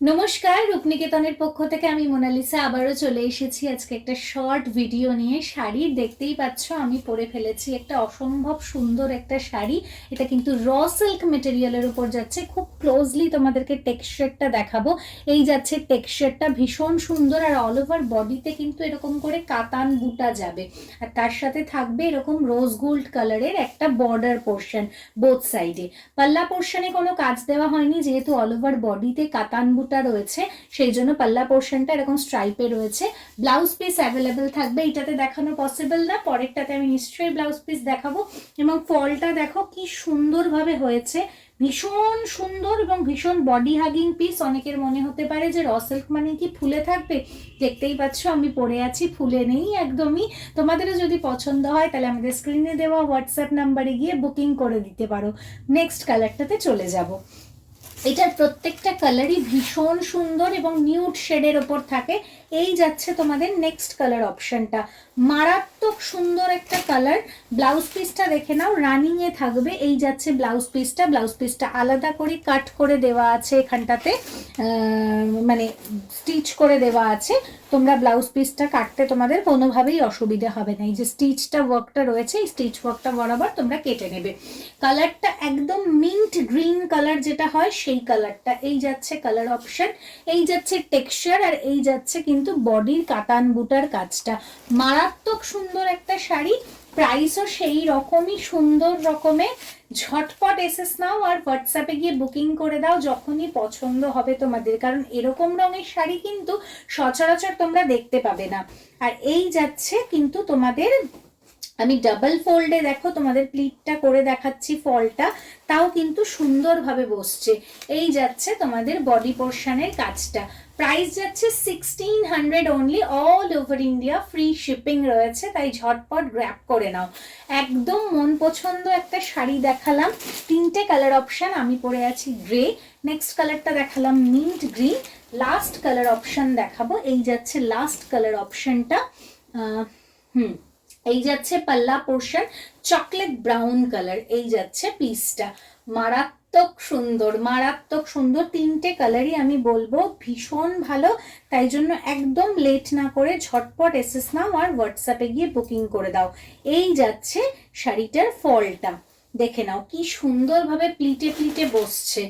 নমস্কার, রূপনিকেতনের পক্ষ থেকে আমি মোনালিসা আবারও চলে এসেছি আজকে একটা শর্ট ভিডিও নিয়ে। শাড়ি দেখতেই পাচ্ছ, আমি পরে ফেলেছি একটা অসম্ভব সুন্দর একটা শাড়ি। এটা কিন্তু র সিল্ক মেটেরিয়ালের উপর যাচ্ছে, খুব ক্লোজলি তোমাদেরকে টেক্সচারটা দেখাবো। এই যাচ্ছে টেক্সচারটা ভীষণ সুন্দর আর অল ওভার বডিতে কিন্তু এরকম করে কাতান বুটা যাবে। আর তার সাথে থাকবে এরকম রোজ গোল্ড কালারের একটা বর্ডার পোর্শন বোথ সাইডে পাল্লা পোর্শনে কোনো কাজ দেওয়া হয়নি, যেহেতু অল ওভার বডিতে কাতান বুটা রয়েছে, সেই জন্য পাল্লা পোর্শনটা এরকম স্ট্রাইপে রয়েছে। ব্লাউজ পিস অ্যাভেলেবেল থাকবে এটাতে দেখানো পসিবল না, পরেরটাতে আমি নিশ্চয়ই ব্লাউজ পিস দেখাবো। এবং ফলটা দেখো কি সুন্দরভাবে হয়েছে ভীষণ সুন্দর এবং ভীষণ বডি হাগিং পিস অনেকের মনে হতে পারে যে র মানে কি ফুলে থাকবে? দেখতেই পাচ্ছ, আমি পরে আছি, ফুলে নেই একদমই। তোমাদেরও যদি পছন্দ হয়, তাহলে আমাদের স্ক্রিনে দেওয়া হোয়াটসঅ্যাপ নাম্বারে গিয়ে বুকিং করে দিতে পারো। নেক্সট কালারটাতে চলে যাব। এটার প্রত্যেকটা কালারই ভীষণ সুন্দর এবং নিউড শেডের ওপর থাকে। এই যাচ্ছে তোমাদের নেক্সট কালার অপশনটা মারাত্মক সুন্দর একটা কালার ব্লাউজ পিসটা দেখে নাও রানিংয়ে থাকবে। এই যাচ্ছে ব্লাউজ পিসটা ব্লাউজ পিসটা আলাদা করে কাট করে দেওয়া আছে এখানটাতে। মানে স্টিচ করে দেওয়া আছে। তোমরা ব্লাউজ পিসটা কাটতে তোমাদের কোনোভাবেই অসুবিধা হবে না। এই যে স্টিচটা ওয়ার্কটা রয়েছে, এই স্টিচ ওয়ার্কটা বরাবর তোমরা কেটে নেবে। কালারটা একদম মিন্ট গ্রিন কালার যেটা হয় সেই কালারটা এই যাচ্ছে কালার অপশন এই যাচ্ছে টেক্সচার আর এই যাচ্ছে কিন্তু বডির কাতান বুটার কাজটা। মারাত্মক সুন্দর একটা শাড়ি প্রাইসও সেই রকমই সুন্দর রকমের। ঝটপট এসেস নাও আর হোয়াটসঅ্যাপে গিয়ে বুকিং করে দাও যখনই পছন্দ হবে তোমাদের, কারণ এরকম রঙের শাড়ি কিন্তু সচরাচর তোমরা দেখতে পাবে না। আর এই যাচ্ছে কিন্তু তোমাদের আমি ডাবল ফোল্ডে দেখো তোমাদের প্লিটটা করে দেখাচ্ছি ফলটা, তাও কিন্তু সুন্দরভাবে বসছে। এই যাচ্ছে তোমাদের বডি পোর্শনের কাজটা। প্রাইস যাচ্ছে sixteen hundred only all over India free shipping রয়েছে, তাই ঝটপট গ্র্যাপ করে নাও। একদম মন পছন্দ একটা শাড়ি দেখালাম। তিনটে কালার অপশান আমি পরে আছি গ্রে নেক্সট কালারটা দেখালাম mint green last colour option দেখাবো। এই যাচ্ছে লাস্ট কালার অপশানটা হুম। এই যাচ্ছে পাল্লা পোর্শন, চকলেট ব্রাউন কালার, এই যাচ্ছে পিসটা। মারাত্মক সুন্দর মারাত্মক সুন্দর তিনটে কালারই আমি বলব, ভীষণ ভালো। তাই জন্য একদম লেট না করে ঝটপট এসেস নাও আর হোয়াটসঅ্যাপে গিয়ে বুকিং করে দাও। এই যাচ্ছে শাড়িটার ফলটা। দেখে নাও কি সুন্দরভাবে প্লিটে প্লিটে বসছে।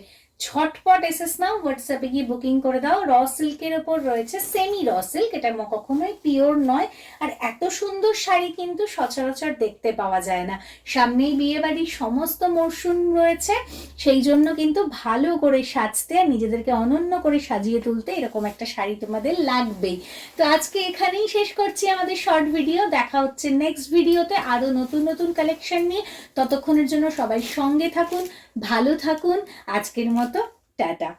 ঝটপট এসেস নাও হোয়াটসঅ্যাপে গিয়ে বুকিং করে দাও। র সিল্কের ওপর রয়েছে সেমি র সিল্ক এটা কখনোই পিওর নয়। আর এত সুন্দর শাড়ি কিন্তু সচরাচর দেখতে পাওয়া যায় না। সামনেই বিয়ে বাড়ির সমস্ত মরশুম রয়েছে, সেই জন্য কিন্তু ভালো করে সাজতে আর নিজেদেরকে অনন্য করে সাজিয়ে তুলতে এরকম একটা শাড়ি তোমাদের লাগবেই। তো আজকে এখানেই শেষ করছি আমাদের শর্ট ভিডিও দেখা হচ্ছে নেক্সট ভিডিওতে আরও নতুন নতুন কালেকশন নিয়ে। ততক্ষণের জন্য সবাই সঙ্গে থাকুন, ভালো থাকুন। আজকের মতো টাটা।